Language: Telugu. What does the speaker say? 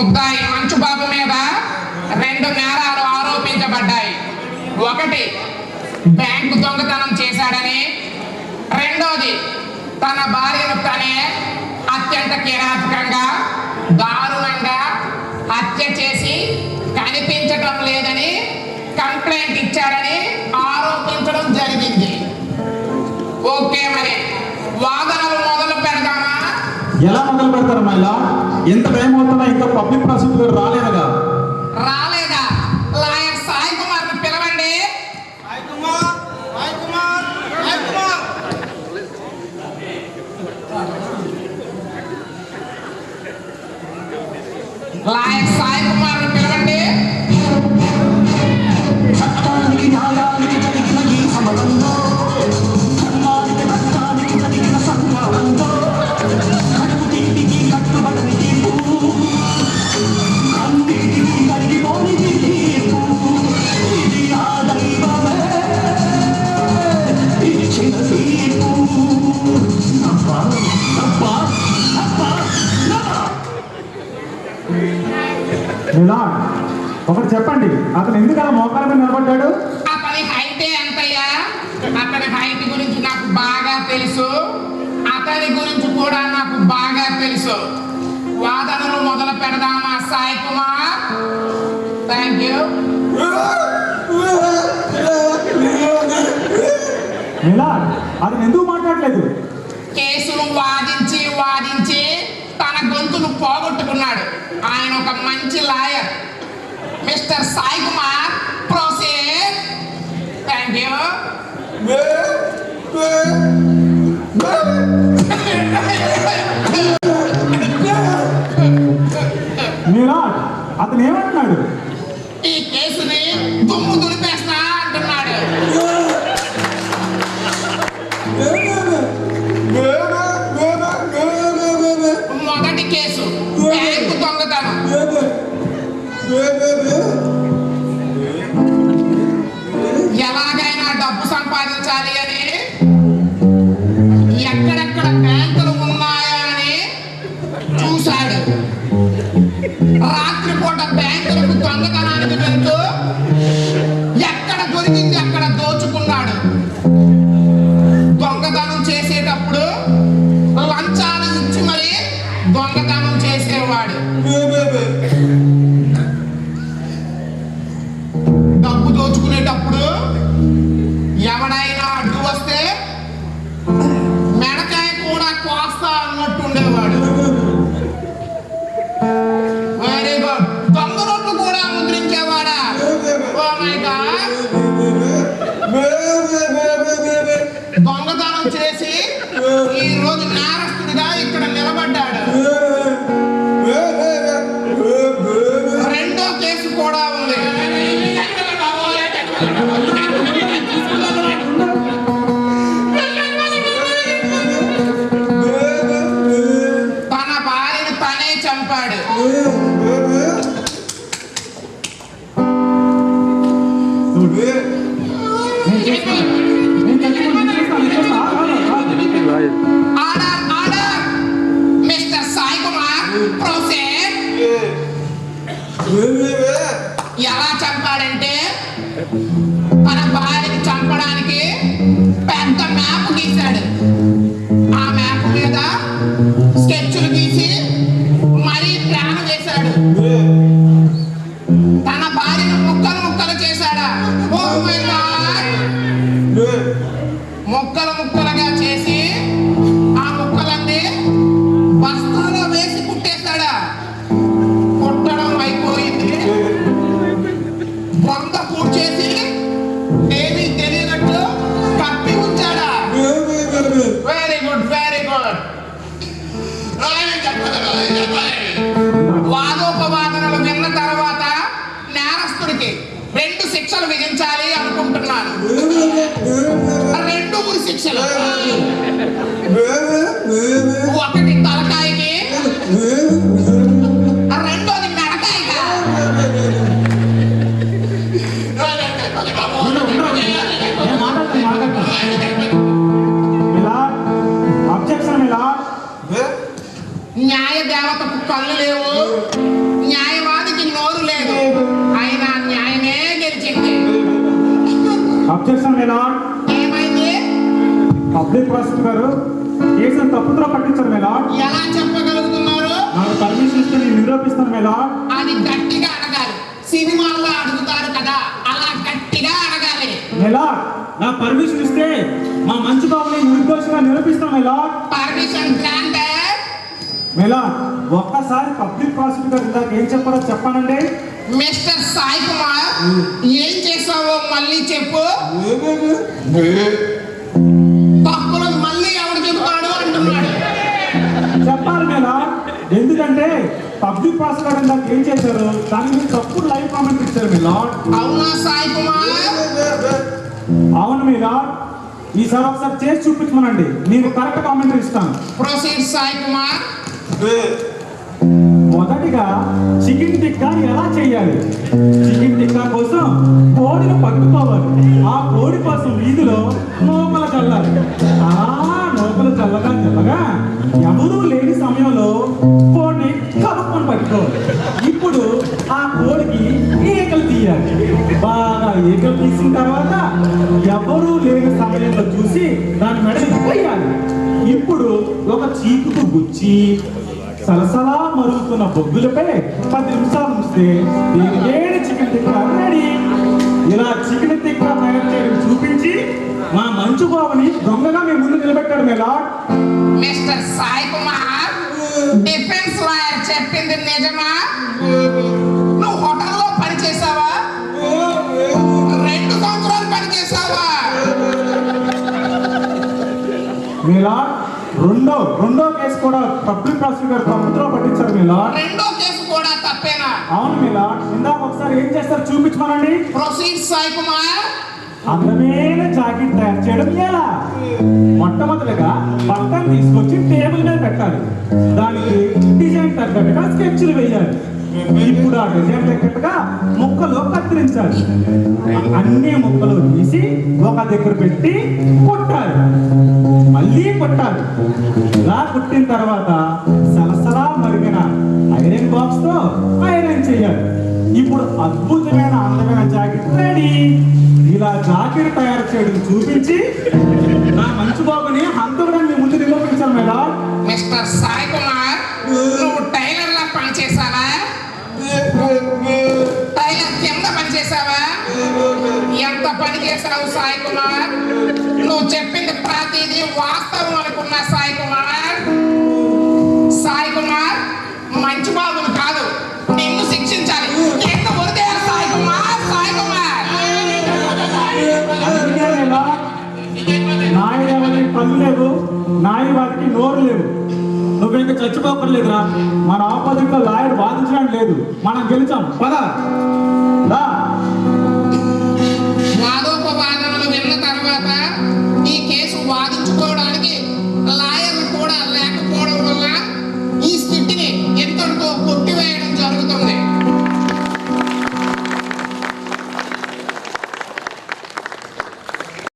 ముద్దాయి మంచుబాబు మీద రెండు నేరాలు ఆరోపించబడ్డాయి. ఒకటి బ్యాంకు దొంగతనం చేశాడని. రెండోది తన భార్యను తనే అత్యంత కిరాతకంగా దారుణంగా హత్య చేసి కనిపించటం లేదని కంప్లైంట్ ఇచ్చాడని ఆరోపించడం జరిగింది. ఎలా మొదలు పెడతారమ్మా ఇలా ఎంత టైం అవుతున్నా ఇంకా పబ్లిక్ ప్రాసిక్యూటర్ రాలేదుగా రాలేదా? లాయర్ సాయి కుమార్ పిలవండి లాయర్ సాయి కుమార్ మిలాడ్ ఒకటి చెప్పండి. అతను ఎందుకు అలా మోకాల మీద నిలబడ్డాడు? అతని హైట్ ఎంతయ్యా? అతని హైట్ గురించి నాకు బాగా తెలుసు. అతని గురించి కూడా నాకు బాగా తెలుసు. వాదనలు మొదలు పెడదామా Sai Kumar? Thank you milord అతను ఎందుకు మాట్లాడలేదు? కేసును వాదించి వాదించి తన గొంతును పోగొట్టుకున్నాడు. ఆయన ఒక మంచి lawyer. Mister Sai Kumar proceed. Thank you అతను ఏమంటున్నాడు? ఈ కేసుని దుమ్ము దులిపేస్తా an Italian ఈ రోజు నేరస్తుడిగా ఇక్కడ నిలబడ్డాడు. రెండో కేసు కూడా ఉంది. తన భార్యను తనే చంపాడు. ప్రొసీడ్ ఎలా చంపాడంటే తన భార్యని అనుకుంటున్నాను రెండు ఉరి శిక్షలు మేలాడ్ ఏమైంది? పబ్లిక్ ప్రాసిక్యూటర్ గారు కేసును తప్పుతో పట్టించారు మేలాడ్ ఎలా చెప్పగలుగుతున్నారు? నాకు పర్మిషన్ ఇస్తే నేను నిరూపిస్తాను మేలాడ్ అది గట్టిగా అడగాలి. సినిమాల్లో అడుగుతారు కదా అలా గట్టిగా అడగాలి. మేలాడ్ నా పర్మిషన్ ఇస్తే మా మంచి బాబుని నిర్దోషంగా నిరూపిస్తాను మేలాడ్ పర్మిషన్ గ్రాంటెడ్ మేలాడ్ ఒక్కసారి పబ్లిక్ ప్రాసిక్యూటర్ ఇందాక ఏం చెప్పారో చెప్పానండి? మిస్టర్ సాయి కుమార్ ఏం చేసావో మళ్ళీ చెప్పు. తప్పులు మళ్ళీ ఎవడు చెబుతాడు అంటున్నాడు. చెప్పాలి మేలా ఎందుకంటే పబ్లిక్ ప్రాసిక్యూటర్ ఇందాక ఏం చేశారు? దాని మీద తప్పుడు లైవ్ కామెంట్ ఇచ్చారు మేలా అవునా సాయి కుమార్? అవును మీరా ఈసారి ఒకసారి చేసి చూపించమనండి. నేను కరెక్ట్ కామెంటరీ ఇస్తాను. ప్రొసీడ్ సాయి కుమార్. మొదటిగా చికెన్ టిక్కా ఎలా చేయాలి? చికెన్ టిక్కా కోసం కోడిని పట్టుకోవాలి. ఆ కోడి కోసం వీధిలో నూకలు చల్లాలి. అలా నూకలు చల్లగా చల్లగా ఎవరూ లేని సమయంలో కోడిని కలుపుకొని పట్టుకోవాలి. ఇప్పుడు ఆ కోడికి ఈకలు తీయాలి. బాగా ఈకలు తీసిన తర్వాత ఎవరూ లేని సమయంలో చూసి దాని మెడ పోయాలి ఇప్పుడు ఒక చీకుకు నుంచి సలసలా మరుగుతున్న బొగ్గులపై పది నిమిషాలు ఉంచితే దీని వేడి చికెన్ టిక్కా రెడీ ఇలా చికెన్ టిక్కా తయారు చేయడం చూపించి మా మంచు బాబుని దొంగగా మీ ముందు నిలబెట్టాడు మేలా. Mister Sai Kumar defence lawyer చెప్పింది నిజమా? రెండో రెండో కేసు కూడా పబ్లిక్ ప్రాసిక్యూటర్ తప్పుతో పట్టించారు మేలా రెండో కేసు కూడా తప్పేనా? అవును మేలా ఇందాక ఒకసారి ఏం చేస్తారు చూపించమనండి ప్రొసీడ్ సాయి కుమార్. అందమైన జాకెట్ తయారు చేయడం ఎలా? మొట్టమొదటిగా బట్టలు తీసుకొచ్చి టేబుల్ మీద పెట్టాలి. దానికి డిజైన్ తగ్గట్టుగా స్కెచ్లు వేయాలి. ఇప్పుడు ఆ డిజైన్ తగ్గట్టుగా ముక్కలు కత్తిరించాలి. అన్ని ముక్కలు తీసి ఒక దగ్గర పెట్టి కొట్టాలి. మళ్ళీ కొట్టాలి. ఇలా కుట్టిన తర్వాత సలసలా మరిగిన ఐరన్ బాక్స్తో ఐరన్ చేయాలి. ఇప్పుడు అద్భుతమైన అందమైన జాకెట్ రెడీ. ఇలా జాకెట్ తయారు చేయడం చూపించి నా మంచు బాబుని హంతకుడని ముందు నిరూపించాను మేడం. మిస్టర్ సాయి చేసావా? ఎంత పని చేసావు సాయి కుమార్? నువ్వు చెప్పింది ప్రతిదీ వాస్తవం అనుకున్నా సాయి కుమార్. సాయి కుమార్ మంచి బాబులు కాదు నిన్ను శిక్షించాలి. ఎంత వదిలేయాలి సాయి కుమార్ సాయి కుమార్. ఎవరికి కళ్ళు లేవు నాయ వారికి నోరు లేవు. నువ్వు ఇంకా చచ్చిపోకర్లేదురా. మన ఆపోజిట్లో లాయర్ వాదించడం లేదు. మనం గెలిచాం. పదా. రా. వాదోపవాదనలు విన్న తర్వాత ఈ కేసు వాదించుకోవడానికి లాయర్